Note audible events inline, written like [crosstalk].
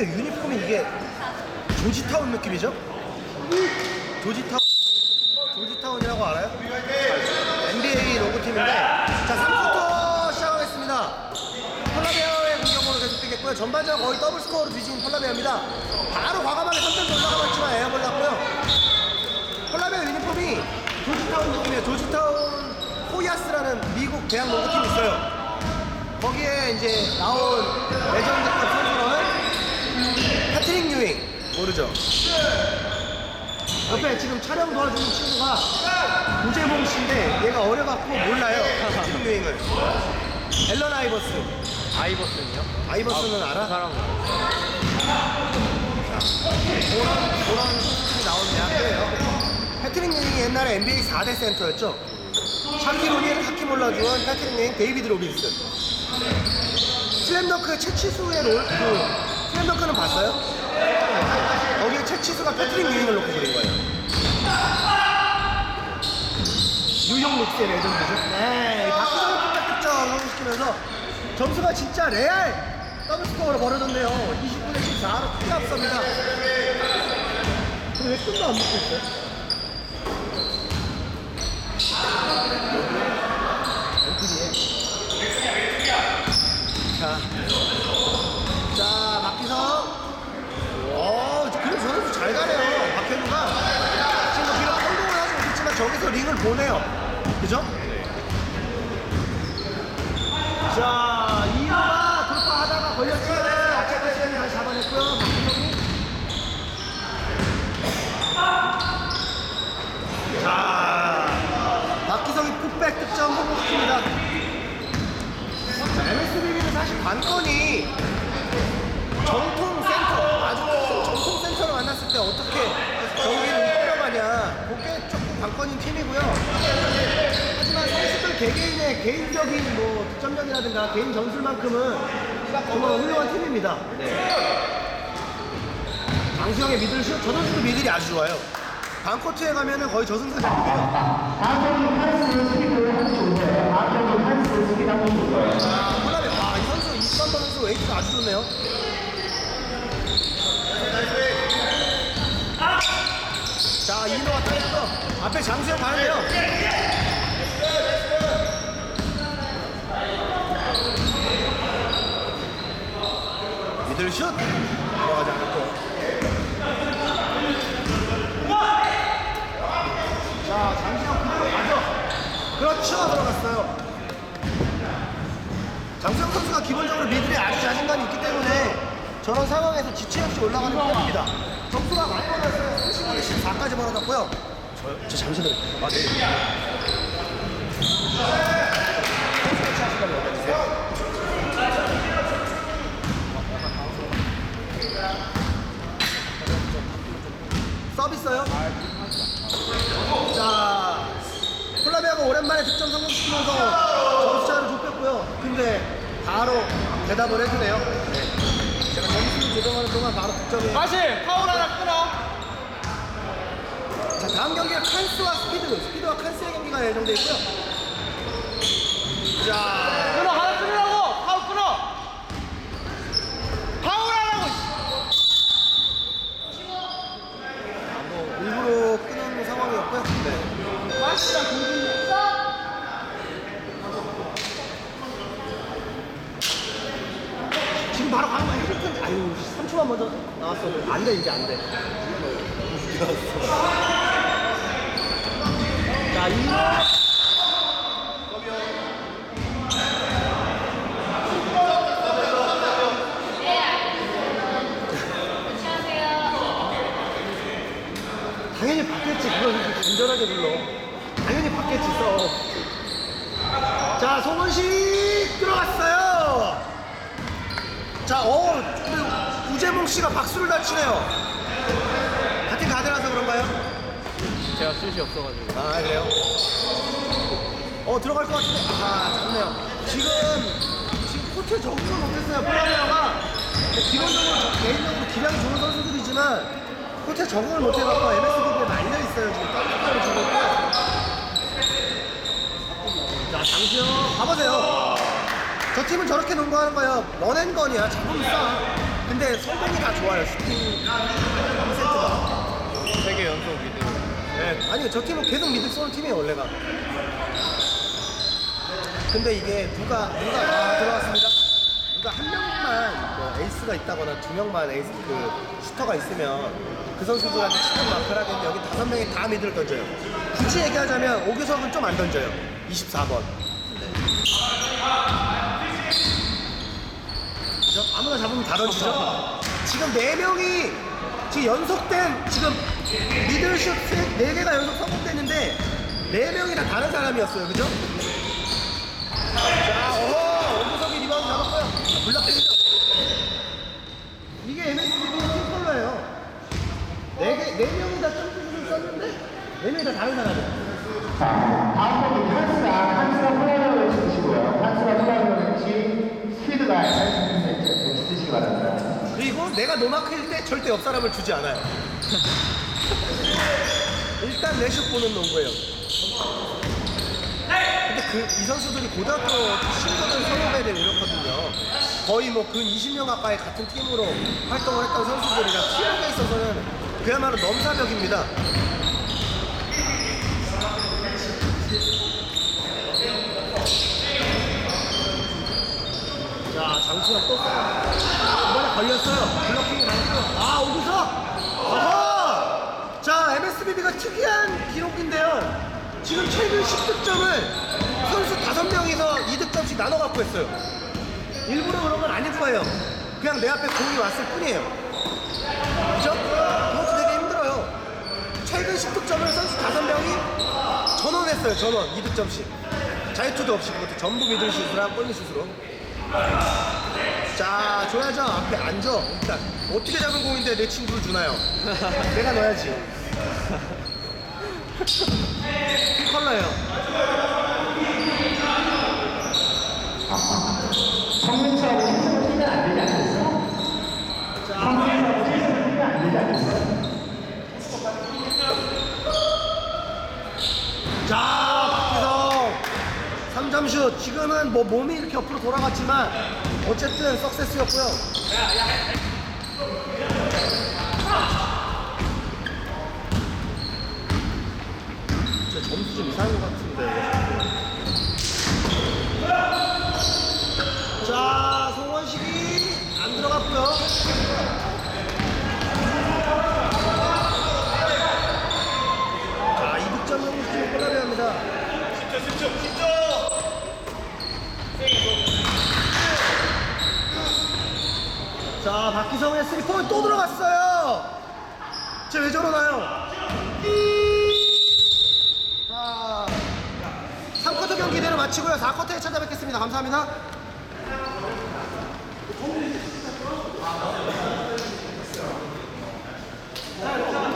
폴라베어 유니폼이 이게 조지타운 느낌이죠? 조지타운 조지타운이라고 알아요? NBA 로고팀인데 자 3쿼터 시작하겠습니다. 폴라베어의 공격으로 계속되겠고요. 전반전 거의 더블 스코어로 뒤진 폴라베어입니다. 바로 과감하게 3점 올라가고 있지만 에어볼 났고요. 폴라베어 유니폼이 조지타운 느낌이에요. 조지타운 호야스라는 미국 대학 농구팀이 있어요. 거기에 이제 나온 레전드급 모르죠? 옆에 지금 촬영 도와주는 친구가 우재봉 씨인데 얘가 어려갖고 몰라요 패트릭 뉴잉을 앨런 아이버스 아이버슨이요? 아이버스는 알아? 사람 그런 그런 선수들이 나온 대학교예요 패트릭 뉴잉이 옛날에 NBA 4대 센터였죠 샤키 로니를 하키 몰라주는 패트릭 뉴잉 데이비드 로빈슨 슬램덩크 채치수의 롤, 그, 슬램덩크는 봤어요? 거기에 채치수가 패트릭 유잉을 놓고 그린 거예요. 뉴욕 닉스의 레전드죠? 네, 이 박수성 폭발 득점 성공시키면서 점수가 진짜 레알 더블 스코어로 벌어졌네요. 29대 14로 크게 앞섭니다. 근데 왜 끝도 안 먹고 있어요? 자, 자, 박기성. 어, 그래, 저 선수 잘 가네요. 박현우가. 지금 비록 성공을 하지 저기서 링을 보내요. 그죠? 자, 이호가 돌파하다가 걸렸지만 아차카 시간이 다시 잡아냈고요. 박기성이. 자, 박기성이 풋백 득점 성공시킵니다. 자, MSBB는 사실 관건이 정통 센터, 아주 큰 정통 센터를 만났을 때 어떻게 경기를 이끌어가냐, 그게 관건인 팀이고요. 하지만 선수들 개개인의 개인적인 뭐 득점력이라든가 개인 전술만큼은 정말 훌륭한 팀입니다. 장수영의 미들 슛, 저 선수도 미들이 아주 좋아요. 반코트에 가면은 거의 저승사 잡고요. 콜라베, 와, 이 선수, 이스반버 선수 웨이트가 아주 좋네요. 자, 이노가 따냈어. 앞에 장수영 가는데요. 미들슛 들어가지 않았고. 자, 장수영 그대로 가죠. 그렇죠, 들어갔어요. 장수영 선수가 기본적으로 미들에 아주 자신감이 있기 때문에 저런 상황에서 지체 없이 올라가는 편입니다. 점수가 많이 벌어졌어요. 35대 14까지 벌어졌고요. 저, 저 잠시만요. 아, 네. 서비스요? 자, 콜라비아가 오랜만에 득점 성공시키면서 점수차를 좁혔고요. 근데 바로 대답을 해주네요. 조정하는 동안 바로 득점을. 다시 파울 하나 끊어 자, 다음 경기는 칸스와 스피드, 스피드와 칸스의 경기가 예정돼 있고요. 자, 끊어 하나 끊으라고 파울 끊어 파울 하라고 뭐 일부러 끊은 상황이었고요. 네. 마시랑 공중 지금 바로 가는 거야. 힐 텐데. 아유, 3초만 먼저 나왔어. 안 돼, 이제 안 돼. 자, 이거. 당연히 받겠지. 그걸 이렇게 간절하게 불러. 당연히 받겠지, 써. 자, 송원식 들어갔어요. 자, 어, 근데 우재몽 씨가 박수를 다 치네요. 같은 가드라서 그런가요? 제가 슛이 없어가지고 아, 그래요? 어, 들어갈 것 같은데. 아, 좋네요. 지금, 지금 코트에 적응을 못했어요, 폴라리아가. 기본적으로, 저- 개인적으로 기량이 좋은 선수들이지만, 코트에 적응을 못해갖고 MSB에 말려있어요, 지금. 깜짝깜짝 주고. 자, 장수영, 가보세요. 저 팀은 저렇게 농구하는 거예요. 런앤건이야. 잡으면 싸. 근데 성공이 다 좋아요. 슈팅 세트가. 세개 연속 미드. 네. 아니 저 팀은 계속 미드 쏘는 팀이에요 원래가. 근데 이게 누가 누가 아, 들어왔습니다. 누가 한 명만 뭐 에이스가 있다거나 두 명만 에이스 그 슈터가 있으면 그 선수들한테 치는 마크를 하겠는데 여기 다섯 명이 다 미드를 던져요. 굳이 얘기하자면 오규석은 좀 안 던져요. 24번. 그죠? 아무나 잡으면 다 던지죠. 지금 네 명이 지금 연속된 지금 미들슛 세- 네 개가 연속 성공됐는데 네 명이 다 다른 사람이었어요, 그죠? 자, 오, 오구석이 리바운드 잡았고요. 아, 블락했죠. 이게 MSBB 팀 컬러예요. 네 개, 네 명이 다 점프슛을 썼는데 네 명이 다 다른 사람이에요. 다음 곡은 한스가 한스가 플라이어를 치시고요. 한스가 플라이어를 치 스피드가 잘치는 세트 같이 쓰시기 바랍니다. 그리고 내가 노마크일 때 절대 옆 사람을 주지 않아요. [laughs] 일단 내슛 보는 농구예요. 근데 그 이 선수들이 고등학교 친구들 선후배들 이렇거든요. 거의 뭐 근 20년 가까이 같은 팀으로 활동을 했던 선수들이라 팀워크에 있어서는 그야말로 넘사벽입니다. 자, 장수가 또 이번에 걸렸어요. 블로킹이 나왔고요. 아, 오구석! 어허! 자, MSBB가 특이한 기록인데요. 지금 최근 10득점을 선수 5명이서 2득점씩 나눠 갖고 했어요. 일부러 그런 건 아닐 거예요. 그냥 내 앞에 공이 왔을 뿐이에요. 그죠? 그것도 되게 힘들어요. 최근 10득점을 선수 5명이 전원했어요. 전원. 2득점씩. 자유투도 없이 그것도 전부 미들슛으로 골밑슛으로. 자, 줘야죠. 앞에 앉아. 일단 어떻게 잡은 공인데 내 친구를 주나요? 내가 넣어야지. 피 컬러예요. 성민수하고 실수를 뛰면 안 되지 않겠어? 성민수하고 실수를 뛰면 안 되지 않겠어? 자, 박기성 3점슛. 지금은 뭐 몸이 이렇게 옆으로 돌아갔지만 어쨌든 석세스였고요. 제 점수 좀 이상한 것 같은데. 쓰리 포인트 또 들어갔어요. 쟤 왜 저러나요? 자, 3쿼터 경기 대로 마치고요. 4쿼터에 찾아뵙겠습니다. 감사합니다. 자,